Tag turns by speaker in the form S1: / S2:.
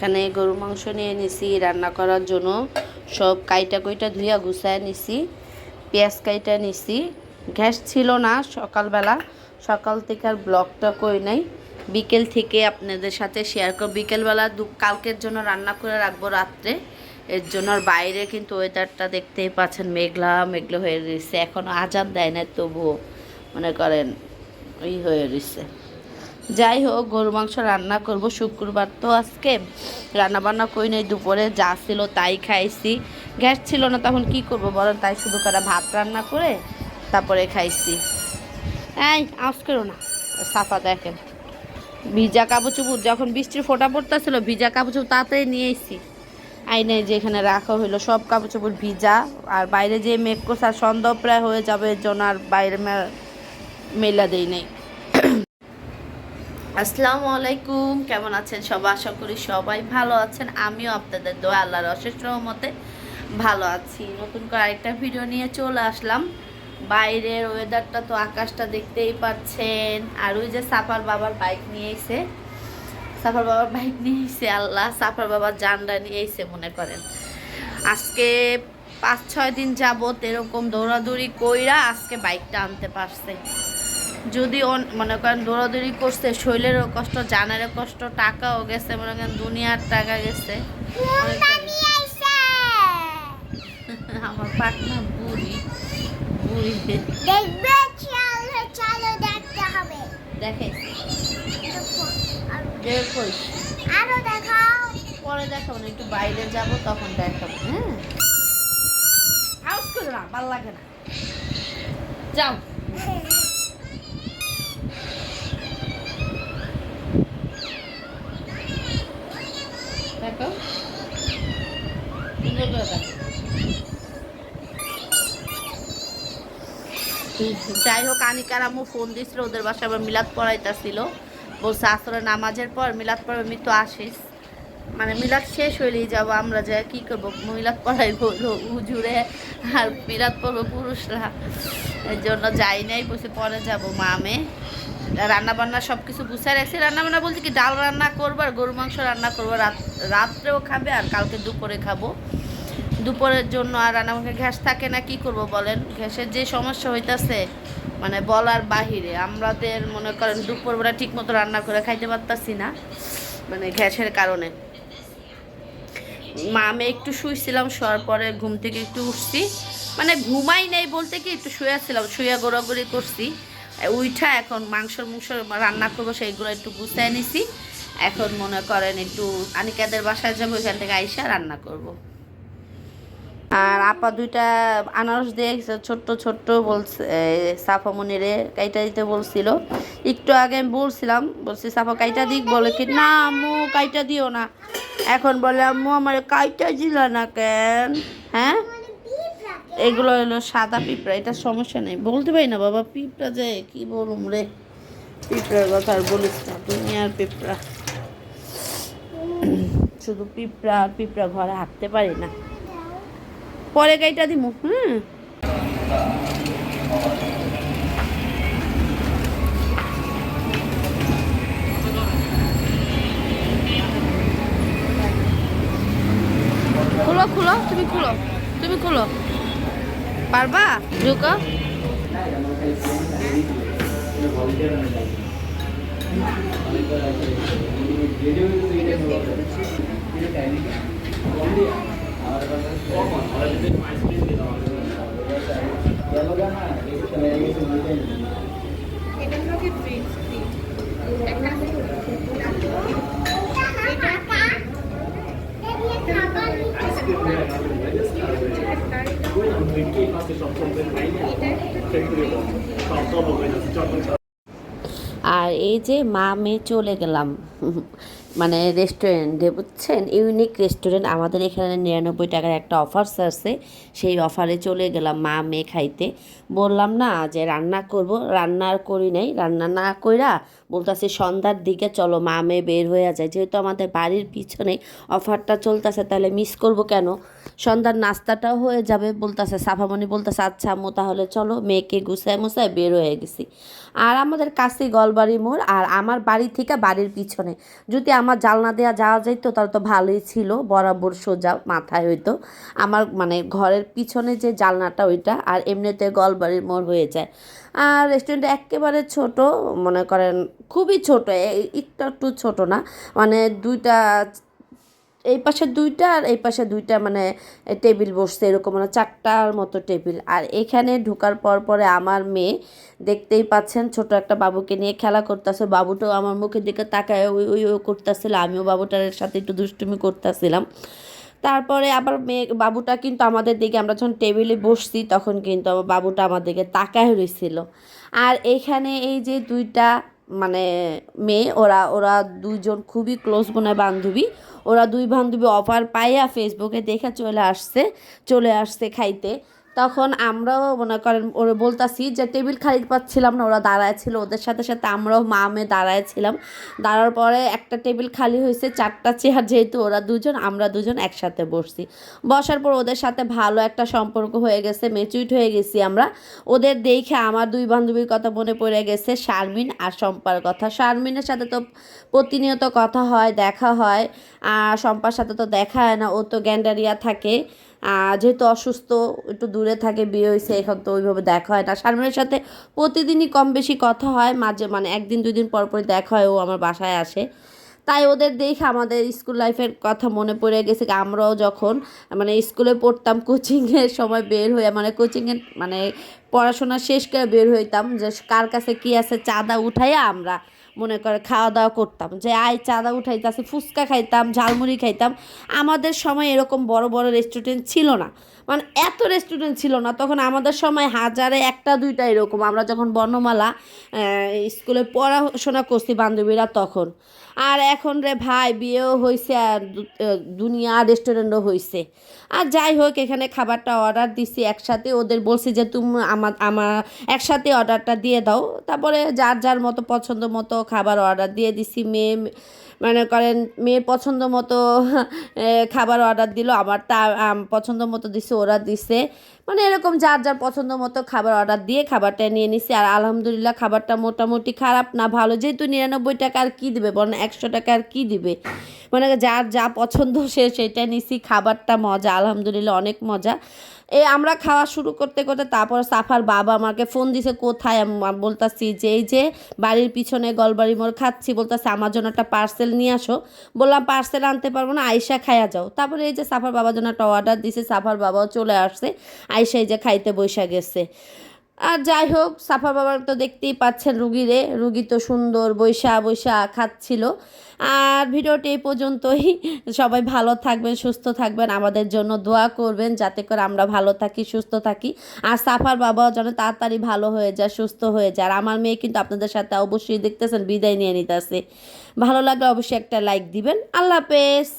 S1: এখানে গরু মাংস নিয়ে নিছি, রান্না করার জন্য। সব কাইটা কইটা ধুইয়া গুছায় নিছি, পেঁয়াজ কাইটা নিছি। গ্যাস ছিল না সকালবেলা, সকাল থেকে আর ব্লগটা কই নাই। বিকেল থেকে আপনাদের সাথে শেয়ার করব। বিকেলবেলা দু কালকের জন্য রান্না করে রাখব রাত্রে। এর জন্য আর বাইরে কিন্তু ওয়েদারটা দেখতেই পাচ্ছেন, মেঘলা মেঘলা হয়ে রয়েছে। এখনও আজান দেয় না তবুও, মনে করেন ওই হয়ে রয়েছে। যাই হোক গরু মাংস রান্না করব শুক্রবার তো আজকে। রান্না বান্না করি নাই, দুপুরে যা ছিল তাই খাইছি। গ্যাস ছিল না, তখন কি করব বলেন? তাই শুধু করে ভাত রান্না করে তারপরে খাইছি। এই আউস করো না, সাফা দেখেন। ভিজা কাপড় যখন বৃষ্টির ফোঁটা পড়তেছিল, ভিজা কাপড় চুপুর তাড়াতাড়ি নিয়ে এসেছি আইনে যে এখানে রাখা হইল, সব কাপড় চোপড় ভিজা। আর বাইরে যে মেঘ আর সন্ধ্যা প্রায় হয়ে যাবে, এর জন্য আর বাইরে মেলা দেই নাই। আসসালামু আলাইকুম, কেমন আছেন সবাই? আশা করি সবাই ভালো আছেন। আমিও আপনাদের দোয়া, আল্লাহর অশেষ রহমতে ভালো আছি। নতুন করে আরেকটা ভিডিও নিয়ে চলে আসলাম। বাইরের ওয়েদারটা তো আকাশটা দেখতেই পাচ্ছেন। আর ওই যে সাফার বাবার বাইক নিয়ে এসে, সাফার বাবার বাইক নিয়ে এসে, আল্লাহ, সাফার বাবার জানটা নিয়ে এসে মনে করেন। আজকে পাঁচ ছয় দিন যাবত এরকম দৌড়াদৌড়ি কইরা আজকে বাইকটা আনতে পারছে। যদি মনে করেন দৌড়াদৌড়ি করছে শরীরেরও কষ্ট জানারও কষ্ট টাকাও গেছে মনে করেন দুনিয়ার টাকা গেছে। আমার পাটনা বুড়ি বুড়ি।
S2: দেখবে চলো চলো দেখতে হবে।
S1: দেখে।
S2: আরও দেখাও।
S1: পরে দেখাবো না একটু বাইরে যাব তখন দেখাবো হ্যাঁ। আউট করো না ভালো লাগে না। যাও দেখো সুন্দর করে দেখো। যাই হোক আনিকার আম্মু ফোন দিছিল ওদের বাসায় আবার মিলাদ পড়াইতেছিল। বলছে আসলে নামাজের পর, মিলাদ পড়বে, আমি তো আসিস। মানে মিলাদ শেষ হইলেই যাব, আমরা যে কি করব, মিলাদ পড়াই হইল উজুরে আর মিলাদ পড়ব পুরুষরা। এর জন্য যাই নাই বসে পরে যাব, মামে। রান্না বান্না সব কিছু গুছাই রাখছি। রান্না বান্না বলছি কি, ডাল রান্না করব আর গরু মাংস রান্না করব। রাত রাত্রেও খাবে আর কালকে দুপুরে খাব। দুপুরের জন্য আর আমাকে গ্যাস থাকে না, কি করব বলেন? গ্যাসের যে সমস্যা হইতাছে মানে বলার বাহিরে আমাদের মনে করেন দুপুরবেলা ঠিক মতো রান্না করে খাইতে পারতাছি না মানে গ্যাসের কারণে। মা, আমি একটু শুয়েছিলাম শোয়ার পরে ঘুম থেকে একটু উঠছি। মানে ঘুমাই নেই বলতে কি, একটু শুয়েছিলাম শুয়ে গোড়াগড়ি করছি। উইঠা এখন মাংসর মাংস রান্না করব, সেইগুলো একটু গুছাই নিছি। এখন মনে করেন একটু আনিকাদের বাসায় যাব, ওইখান থেকে আইসা রান্না করব। আর আপা দুইটা আনারস দিয়ে ছোট্ট ছোট্ট বলছে সাফামনিরে কাইটা দিতে বলছিল। একটু আগে আমি বলছিলাম, বলছি, সাফা, কাইটা দিক? বলে কি, না আম্মু, কাইটা দিও না। এখন বলে, আম্মু, আমার কাইটা দিল না কেন? হ্যাঁ? এগুলো হলো সাদা পিঁপড়া, এটা সমস্যা নেই। বলতে পারি না, বাবা, পিঁপড়া যে, কি বলুম রে? পিঁপড়ার কথা আর বলিস না, দুনিয়ার পিঁপড়া। শুধু পিঁপড়া আর পিঁপড়া ঘরে হাঁটতে পারি না। পরে গাইটা দিমু হুম? খুলো খুলো তুমি খুলো তুমি খুলো। পারবা? ঢুকো। আর এই যে মা মেয়ে চলে গেলাম। মানে রেস্টুরেন্টে বুঝছেন? ইউনিক রেস্টুরেন্ট আমাদের এখানে নিরানব্বই টাকার একটা অফার আছে। সেই অফারে চলে গেলাম মা মেয়ে খাইতে। বললাম, না, যে রান্না করব। রান্না আর করি নাই। রান্না না কইরা বলতেছে, সন্ধ্যার দিকে চলো, মা মেয়ে বের হয়ে যায়। যেহেতু আমাদের বাড়ির পিছনে অফারটা চলতেছে, তাহলে মিস করব কেন? সন্ধ্যার নাস্তাটাও হয়ে যাবে, বলতেছে, সাফামণি বলতেছে আচ্ছা আম্মু, তাহলে চলো, মেয়েকে গুছায় মুছায় বের হয়ে গেছি। আর আমাদের কাছে গলবাড়ি মোড়, আর আমার বাড়ি থেকে বাড়ির পিছনে। যদি আমার জালনা দেওয়া যাওয়া যেত তাহলে তো ভালোই ছিল, বরাবর সোজা মাথায় হইতো। আমার মানে ঘরের পিছনে যে জালনাটা ওইটা, আর এমনিতে গলবাড়ির মোড় হয়ে যায়। আর রেস্টুরেন্টটা একেবারে ছোট, মনে করেন খুবই ছোট একটু একটু ছোট না মানে দুইটা এই পাশে দুইটা আর এই পাশে দুইটা মানে টেবিল বসছে এরকম মানে চারটার মতো টেবিল। আর এখানে ঢোকার পর পরে আমার মেয়ে দেখতেই পাচ্ছেন ছোট একটা বাবুকে নিয়ে খেলা করতেছে। বাবুটাও আমার মুখের দিকে তাকায় ওই ওই, ও করতেছিল, আমিও বাবুটার সাথে একটু দুষ্টুমি করতেছিলাম। তারপরে আবার মেয়ে, বাবুটা কিন্তু আমাদের দিকে, আমরা যখন টেবিলে বসছি তখন কিন্তু আমার বাবুটা আমার দিকে তাকায় রয়েছিল আর এখানে এই যে দুইটা মানে মেয়ে, ওরা ওরা দুইজন খুবই ক্লোজ বোনের বান্ধবী। ওরা দুই বান্ধবী অফার পাইয়া ফেসবুকে দেখে চলে আসছে চলে আসছে খাইতে। তখন আমরাও মনে করেন, ওরা বলতাছি যে টেবিল খালি পাচ্ছিলাম না, ওরা দাঁড়ায় ছিল। ওদের সাথে সাথে আমরাও মা মেয়ে দাঁড়ায় ছিলাম। দাঁড়ার পরে একটা টেবিল খালি হয়েছে, চারটা চেয়ার যেহেতু ওরা দুজন, আমরা দুজন একসাথে বসছি। বসার পর ওদের সাথে ভালো একটা সম্পর্ক হয়ে গেছে মেচুইট হয়ে গেছি আমরা। ওদের দেখে আমার দুই বান্ধবীর কথা মনে পড়ে গেছে, শারমিন আর শম্পার কথা। শারমিনের সাথে তো প্রতিনিয়ত কথা হয়, দেখা হয়, আর শম্পার সাথে তো দেখা হয় না, ও তো গ্যান্ডারিয়া থাকে। যেহেতু অসুস্থ, একটু দূরে থাকে, বিয়ে হয়েছে এখন তো ওইভাবে দেখা হয় না। শারমিনের সাথে প্রতিদিনই কম বেশি কথা হয়, মাঝে মানে একদিন, দুই দিন পর পর দেখা হয়, ও আমার বাসায় আসে। তাই ওদের দেখে আমাদের স্কুল লাইফের কথা মনে পড়ে গেছে আমরাও যখন মানে স্কুলে পড়তাম, কোচিংয়ের সময় বের হয়ে মানে কোচিংয়ের মানে পড়াশোনা শেষ করে বের হইতাম যে কার কাছে কি আছে চাঁদা উঠাইয়া আমরা মনে করে খাওয়া দাওয়া করতাম। যে, আয় চাঁদা উঠাইতাছি। ফুচকা খাইতাম, ঝালমুড়ি খাইতাম। আমাদের সময় এরকম বড় বড় রেস্টুরেন্ট ছিল না। মানে এত রেস্টুরেন্ট ছিল না, তখন আমাদের সময় হাজারে একটা দুইটা এরকম। আমরা যখন বর্ণমালা স্কুলে পড়াশোনা করছি বান্ধবীরা তখন। আর এখন রে ভাই, বিয়েও হয়েছে আর দুনিয়া রেস্টুরেন্টও হয়েছে আর যাই হোক, এখানে খাবারটা অর্ডার দিছি একসাথে। ওদের বলছি যে, তুমি আমার আমার একসাথে অর্ডারটা দিয়ে দাও। তারপরে যার যার মতো পছন্দ মতো খাবার অর্ডার দিয়ে দিছি। মেয়ে মানে করেন, মেয়ের পছন্দ মতো খাবার অর্ডার দিল আমার তা পছন্দ মতো দিছে, ওরা দিছে। মানে এরকম যার যার পছন্দ মতো খাবার অর্ডার দিয়ে খাবারটা নিয়ে নিছি। আর আলহামদুলিল্লাহ খাবারটা মোটামুটি খারাপ না, ভালো। যেহেতু নিরানব্বই টাকা আর কী দিবে? বলেন একশো টাকা আর কী দিবে? মানে যার যা পছন্দ সে সেটা নিছি। খাবারটা মজা, আলহামদুলিল্লাহ অনেক মজা। এ আমরা খাওয়া শুরু করতে করতে তারপর সাফার বাবা আমাকে ফোন দিছে, কোথায়? বলতাছি যে, এই যে বাড়ির পিছনে গলবাড়ি মোড় খাচ্ছি। বলতেছে, আমার জন্য একটা পার্সেল নিয়ে আসো। বললাম, পার্সেল আনতে পারব না আয়সা খায়া যাও। তারপরে এই যে সাফার বাবার জন্য একটা অর্ডার দিছে, সাফার বাবাও চলে আসছে। আয়সা এই যে খাইতে বৈশা গেছে। আর যাই হোক, সাফা বাবার তো দেখতেই পাচ্ছেন রুগীরে। রুগী তো সুন্দর বৈশা বৈশা খাচ্ছিল। আর ভিডিওটি এই পর্যন্তই। সবাই ভালো থাকবেন, সুস্থ থাকবেন, আমাদের জন্য দোয়া করবেন, যাতে করে আমরা ভালো থাকি, সুস্থ থাকি। আর সাফার বাবাও যেন তাড়াতাড়ি ভালো হয়ে যায়, সুস্থ হয়ে যায়। আর আমার মেয়ে কিন্তু আপনাদের সাথে অবশ্যই দেখতেছেন, বিদায় নিয়ে নিতেছে। ভালো লাগলে অবশ্যই একটা লাইক দিবেন। আল্লাহ হাফেজ।